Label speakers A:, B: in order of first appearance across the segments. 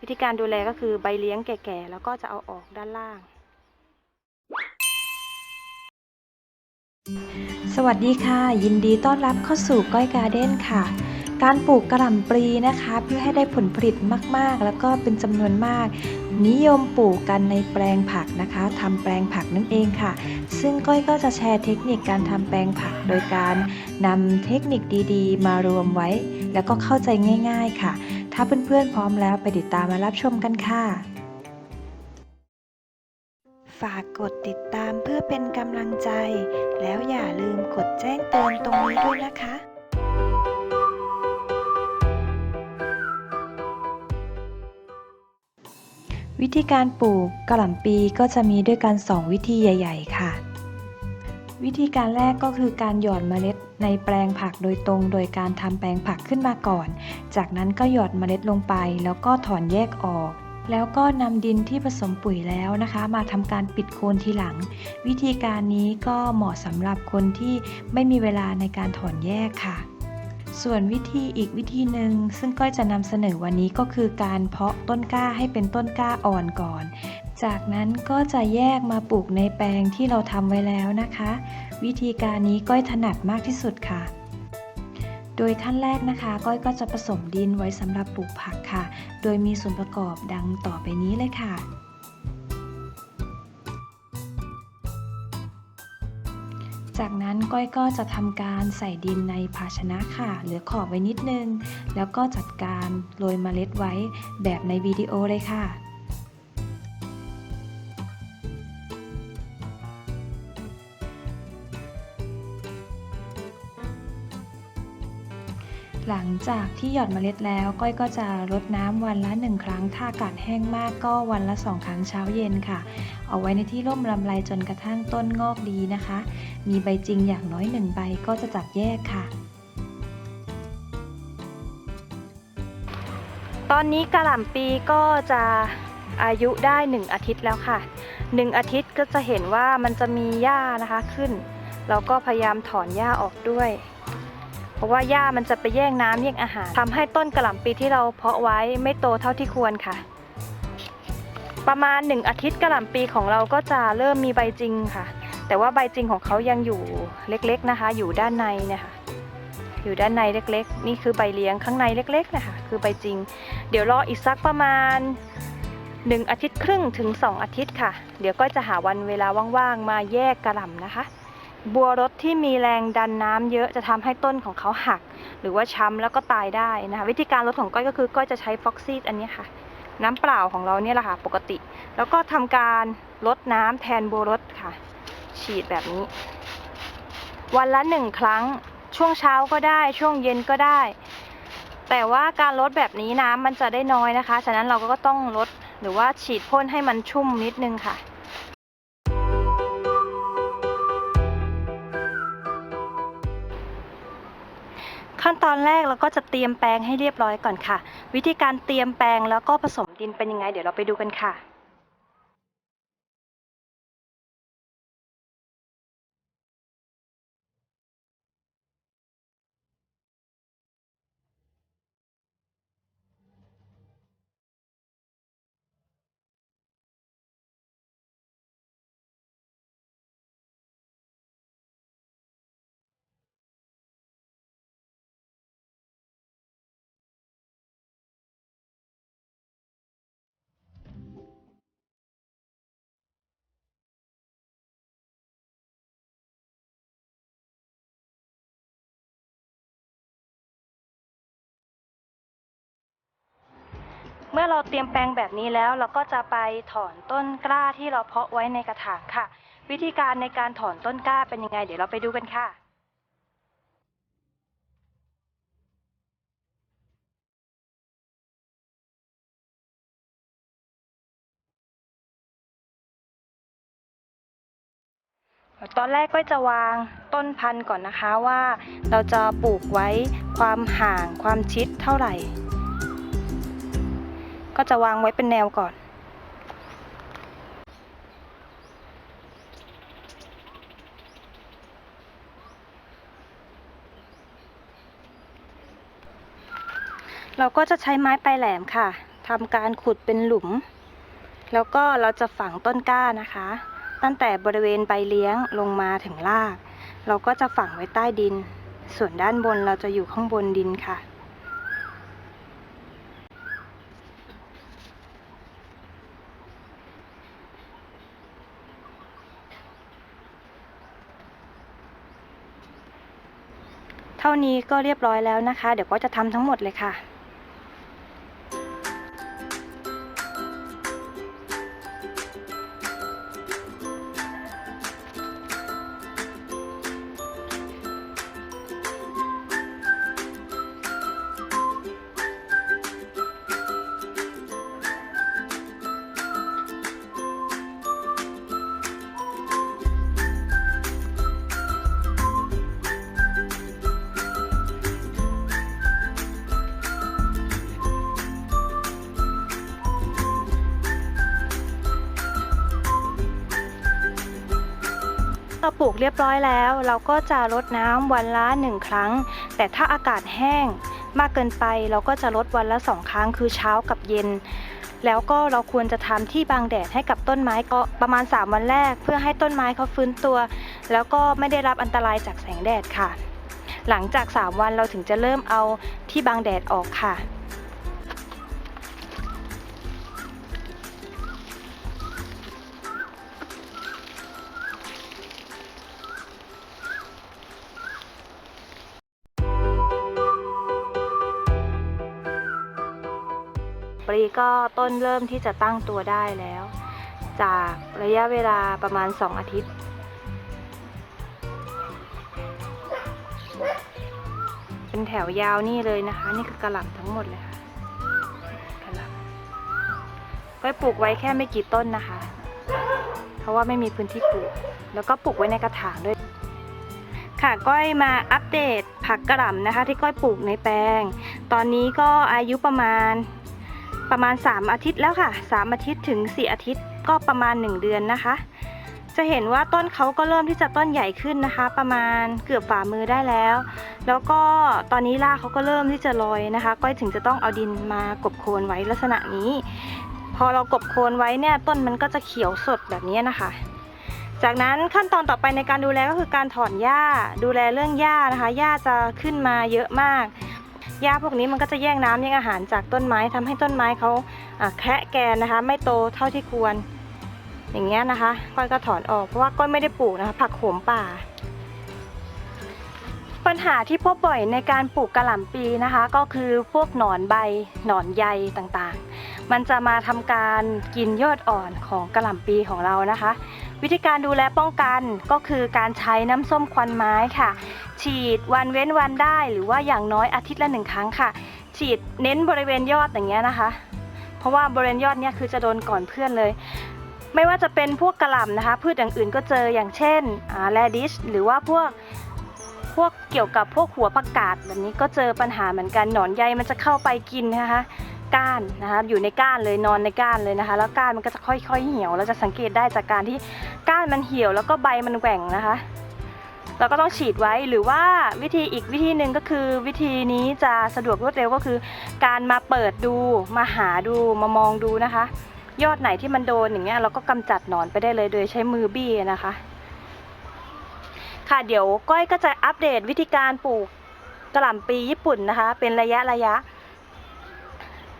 A: วิธีการดูแลก็คือใบเลี้ยงแก่ๆ แล้วก็จะเอาออกด้านล่าง
B: สวัสดีค่ะ ยินดีต้อนรับเข้าสู่ก้อยการ์เด้นค่ะ การปลูกกระหล่ำปลีนะคะ เพื่อให้ได้ผลผลิตมากๆ แล้วก็เป็นจำนวนมาก นิยมปลูกกันในแปลงผักนะคะทำแปลงผักนั่นเองค่ะ ซึ่งก้อยก็จะแชร์เทคนิคการทำแปลงผัก โดยการนำเทคนิคดีๆ มารวมไว้ แล้วก็เข้าใจง่าย ๆ ค่ะ ถ้าเพื่อนๆพร้อมแล้วไปติดตามมารับชมกันค่ะ ฝากกดติดตามเพื่อเป็นกำลังใจ แล้วอย่าลืมกดแจ้งเตือนตรงนี้ด้วยนะคะวิธีการปลูกกระหล่ำปีก็จะมีด้วยกัน 2 วิธีใหญ่ ๆ ค่ะ วิธีการแรกก็คือการหยอดเมล็ด ในแปลงผักโดยตรงโดยการทำแปลงผักขึ้นมาก่อน จากนั้นก็หยอดเมล็ดลงไป แล้วก็ถอนแยกออกแล้วก็นำดินที่ผสมปุ๋ยแล้วนะคะ มาทำการปิดโคนทีหลัง วิธีการนี้ก็เหมาะสำหรับคนที่ไม่มีเวลาในการถอนแยกค่ะ ส่วนวิธีอีกวิธีหนึ่งซึ่งก้อยจะนำเสนอวันนี้ก็คือการเพาะต้นกล้าให้เป็นต้นกล้าอ่อนก่อน จากนั้นก็จะแยกมาปลูกในแปลงที่เราทำไว้แล้วนะคะ วิธีการนี้ก้อยถนัดมากที่สุดค่ะ โดยขั้นแรกนะคะ ก้อยก็จะผสมดินไว้สำหรับปลูกผักค่ะ โดยมีส่วนประกอบดังต่อไปนี้เลยค่ะ จากนั้นก้อยก็จะทำการใส่ดินในภาชนะค่ะ เหลือขอบไว้นิดนึง แล้วก็จัดการโรยเมล็ดไว้แบบในวิดีโอเลยค่ะ หลังจากที่หยอดเมล็ดแล้วก้อยก็จะรดน้ำวันละหนึ่งครั้ง ถ้าอากาศแห้งมากก็วันละสองครั้งเช้าเย็นค่ะ เอาไว้ในที่ร่มลำไรจนกระทั่งต้นงอกดีนะคะ มีใบจริงอย่างน้อยหนึ่งใบก็จะจัดแยกค่ะ
A: ตอนนี้กระหล่ำปีก็จะอายุได้ 1 อาทิตย์แล้วค่ะ 1 อาทิตย์ก็จะเห็นว่ามันจะมีหญ้านะคะขึ้นเราก็พยายามถอนหญ้าออกด้วย เพราะว่าหญ้ามันจะไปแย่งน้ำแย่งอาหารทำให้ต้นกระหล่ำปีที่เราเพาะไว้ไม่โตเท่าที่ควรค่ะ ประมาณ 1 อาทิตย์กระหล่ำปีของเราก็จะเริ่มมีใบจริงค่ะ แต่ว่าใบจริงของเขายังอยู่เล็กๆนะคะ อยู่ด้านในเนี่ยค่ะอยู่ด้านในเล็กๆ นี่คือใบเลี้ยงข้างในเล็กๆนะคะคือใบจริง เดี๋ยวรออีกสักประมาณ1อาทิตย์ครึ่งถึง 2 อาทิตย์ค่ะ เดี๋ยวก็จะหาวันเวลาว่างๆ มาแยกกระหล่ำนะคะ บัวรถที่มีแรงดันน้ำเยอะจะทำให้ต้นของเขาหัก หรือว่าช้ำแล้วก็ตายได้นะคะวิธีการลดของก้อยก็คือก้อยจะใช้ฟ็อกซี่อันนี้ค่ะ น้ำเปล่าของเราเนี่ยแหละค่ะปกติ แล้วก็ทำการลดน้ำแทนบัวรถค่ะ ฉีดแบบนี้ วันละหนึ่งครั้งช่วงเช้าก็ได้ช่วงเย็นก็ได้ แต่ว่าการลดแบบนี้น้ำมันจะได้น้อยนะคะ ฉะนั้นเราก็ต้องลดหรือว่าฉีดพ่นให้มันชุ่มนิดนึงค่ะ ขั้นตอนแรกเราก็จะเตรียมแปลงให้เรียบร้อยก่อนค่ะ วิธีการเตรียมแปลงแล้วก็ผสมดินเป็นยังไง เดี๋ยวเราไปดูกันค่ะ มื่อเราเตรียมแปลงแบบนี้แล้ว เราก็จะไปถอนต้นกล้าที่เราเพาะไว้ในกระถางค่ะ วิธีการในการถอนต้นกล้าเป็นยังไง เดี๋ยวเราไปดูกันค่ะตอนแรกก็จะวางต้นพันธุ์ก่อนนะคะว่า เราจะปลูกไว้ความห่างความชิดเท่าไหร่ ก็จะวางไว้เป็นแนวก่อน เราก็จะใช้ไม้ปลายแหลมค่ะทำการขุดเป็นหลุม แล้วก็เราจะฝังต้นกล้านะคะ ตั้งแต่บริเวณใบเลี้ยงลงมาถึงราก เราก็จะฝังไว้ใต้ดิน ส่วนด้านบนเราจะอยู่ข้างบนดินค่ะ ท่านี้ก็เรียบร้อยแล้วนะคะ เดี๋ยวก็จะทำทั้งหมดเลยค่ะ เราปลูกเรียบร้อยแล้ว เราก็จะรดน้ำวันละหนึ่งครั้ง แต่ถ้าอากาศแห้งมากเกินไป เราก็จะรดวันละสองครั้งคือเช้ากับเย็น แล้วก็เราควรจะทำที่บังแดดให้กับต้นไม้ก็ประมาณ 3 วันแรก เพื่อให้ต้นไม้เขาฟื้นตัว แล้วก็ไม่ได้รับอันตรายจากแสงแดดค่ะ หลังจาก 3 วันเราถึงจะเริ่มเอาที่บังแดดออกค่ะ รีก็ต้นเริ่มที่จะตั้งตัวได้แล้ว จากระยะเวลาประมาณ 2 อาทิตย์ เป็นแถวยาวนี่เลยนะคะ นี่คือกระหล่ำทั้งหมดเลยค่ะกระหล่ำก็ปลูกไว้แค่ไม่กี่ต้นนะคะ เพราะว่าไม่มีพื้นที่ปลูก แล้วก็ปลูกไว้ในกระถางด้วย ค่ะก้อยมาอัปเดตผักกระหล่ำนะคะ ที่ก้อยปลูกในแปลง ตอนนี้ก็อายุประมาณ ประมาณ 3 อาทิตย์แล้วค่ะ 3 อาทิตย์ถึง 4 อาทิตย์ก็ประมาณ 1 เดือนนะคะ จะเห็นว่าต้นเขาก็เริ่มที่จะต้นใหญ่ขึ้นนะคะ ประมาณเกือบฝ่ามือได้แล้ว แล้วก็ตอนนี้รากเขาก็เริ่มที่จะลอยนะคะก้อยถึงจะต้องเอาดินมากบโคนไว้ลักษณะนี้ พอเรากบโคนไว้เนี่ยต้นมันก็จะเขียวสดแบบนี้นะคะจากนั้นขั้นตอนต่อไปในการดูแลก็คือการถอนหญ้าดูแลเรื่องหญ้านะคะหญ้าจะขึ้นมาเยอะมาก หญ้าพวกนี้มันก็จะแย่งน้ำแย่งอาหารจากต้นไม้ทำให้ต้นไม้เขาแคะแกนนะคะ ไม่โตเท่าที่ควร อย่างเงี้ยนะคะ ก้อยก็ถอนออกเพราะว่าก้อยไม่ได้ปลูกนะคะ ผักโขมป่า ปัญหาที่พบบ่อยในการปลูกกระหล่ำปีนะคะ ก็คือพวกหนอนใบหนอนใยต่างๆ มันจะมาทำการกินยอดอ่อนของกระหล่ำปีของเรานะคะ วิธีการดูแลป้องกันก็คือการใช้น้ำส้มควันไม้ค่ะ ฉีดวันเว้นวันได้หรือว่าอย่างน้อยอาทิตย์ละหนึ่งครั้งค่ะ ฉีดเน้นบริเวณยอดอย่างเงี้ยนะคะ เพราะว่าบริเวณยอดเนี่ยคือจะโดนก่อนเพื่อนเลย ไม่ว่าจะเป็นพวกกระหล่ำนะคะ พืชอย่างอื่นก็เจออย่างเช่นแรดิชหรือว่าพวกพวกเกี่ยวกับพวกหัวประกาศแบบนี้ก็เจอปัญหาเหมือนกันหนอนใยมันจะเข้าไปกินนะคะ ก้านนะคะอยู่ในก้านเลยนอนในก้านเลยนะคะ แล้วก้านมันก็จะค่อยๆเหี่ยวเราจะสังเกตได้จากการที่ก้านมันเหี่ยว แล้วก็ใบมันแหว่งนะคะ เราก็ต้องฉีดไว้หรือว่าวิธีอีกวิธีหนึ่งก็คือ วิธีนี้จะสะดวกรวดเร็วก็คือ การมาเปิดดูมาหาดูมามองดูนะคะ ยอดไหนที่มันโดนอย่างเงี้ยเราก็กำจัดหนอนไปได้เลยโดยใช้มือบี้นะคะ ค่ะเดี๋ยวก้อยก็จะอัปเดตวิธีการปลูกกระหล่ำปีญี่ปุ่นนะคะ เป็นระยะระยะ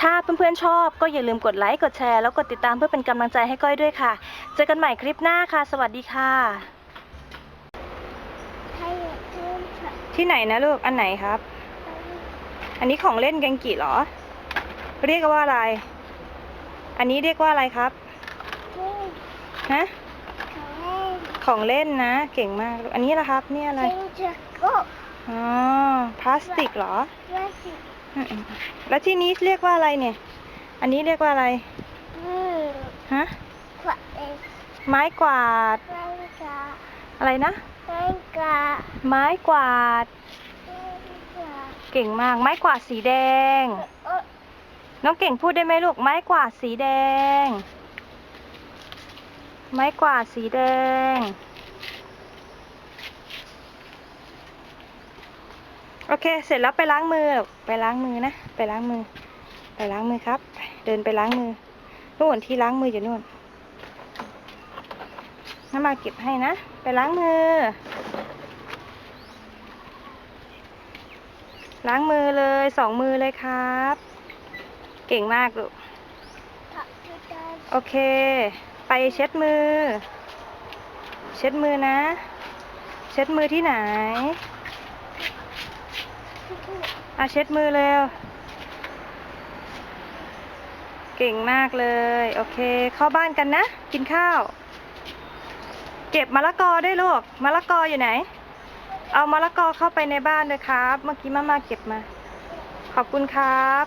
A: ถ้าเพื่อนๆชอบก็อย่าลืมกดไลค์กดแชร์แล้วกดติดตามเพื่อเป็นกำลังใจให้ก้อยด้วยค่ะ เจอกันใหม่คลิปหน้าค่ะ สวัสดีค่ะที่ไหนนะลูกอันไหนครับ อันนี้ของเล่นแกงกิเหรอ เรียกว่าอะไร อันนี้เรียกว่าอะไรครับฮะของเล่นนะ เก่งมากลูกอันนี้ละครับ นี่อะไรอ๋อพลาสติกเหรออืมๆ แล้วที่นี้เรียกว่าอะไรเนี่ย อันนี้เรียกว่าอะไรฮะไม้กวาด อะไรนะไม้กวาด เก่งมาก ไม้กวาดสีแดง น้องเก่งพูดได้ไหมลูก ไม้กวาดสีแดง ไม้กวาดสีแดง โอ เค เสร็จแล้วไปล้างมือ ไปล้างมือนะ ไปล้างมือ ไปล้างมือครับ เดินไปล้างมือ นู่นที่ล้างมืออยู่นู่นน้ามาเก็บให้นะ ไปล้างมือ ล้างมือเลยสองมือเลยครับ เก่งมากลูก โอเค ไปเช็ดมือ เช็ดมือนะ เช็ดมือที่ไหน อาเช็ดมือเร็ว เก่งมากเลย โอเค เข้าบ้านกันนะ กินข้าว เก็บมะละกอด้วยลูกมะละกออยู่ไหน เอามะละกอเข้าไปในบ้านเลยครับ เมื่อกี้มามาเก็บมา ขอบคุณครับ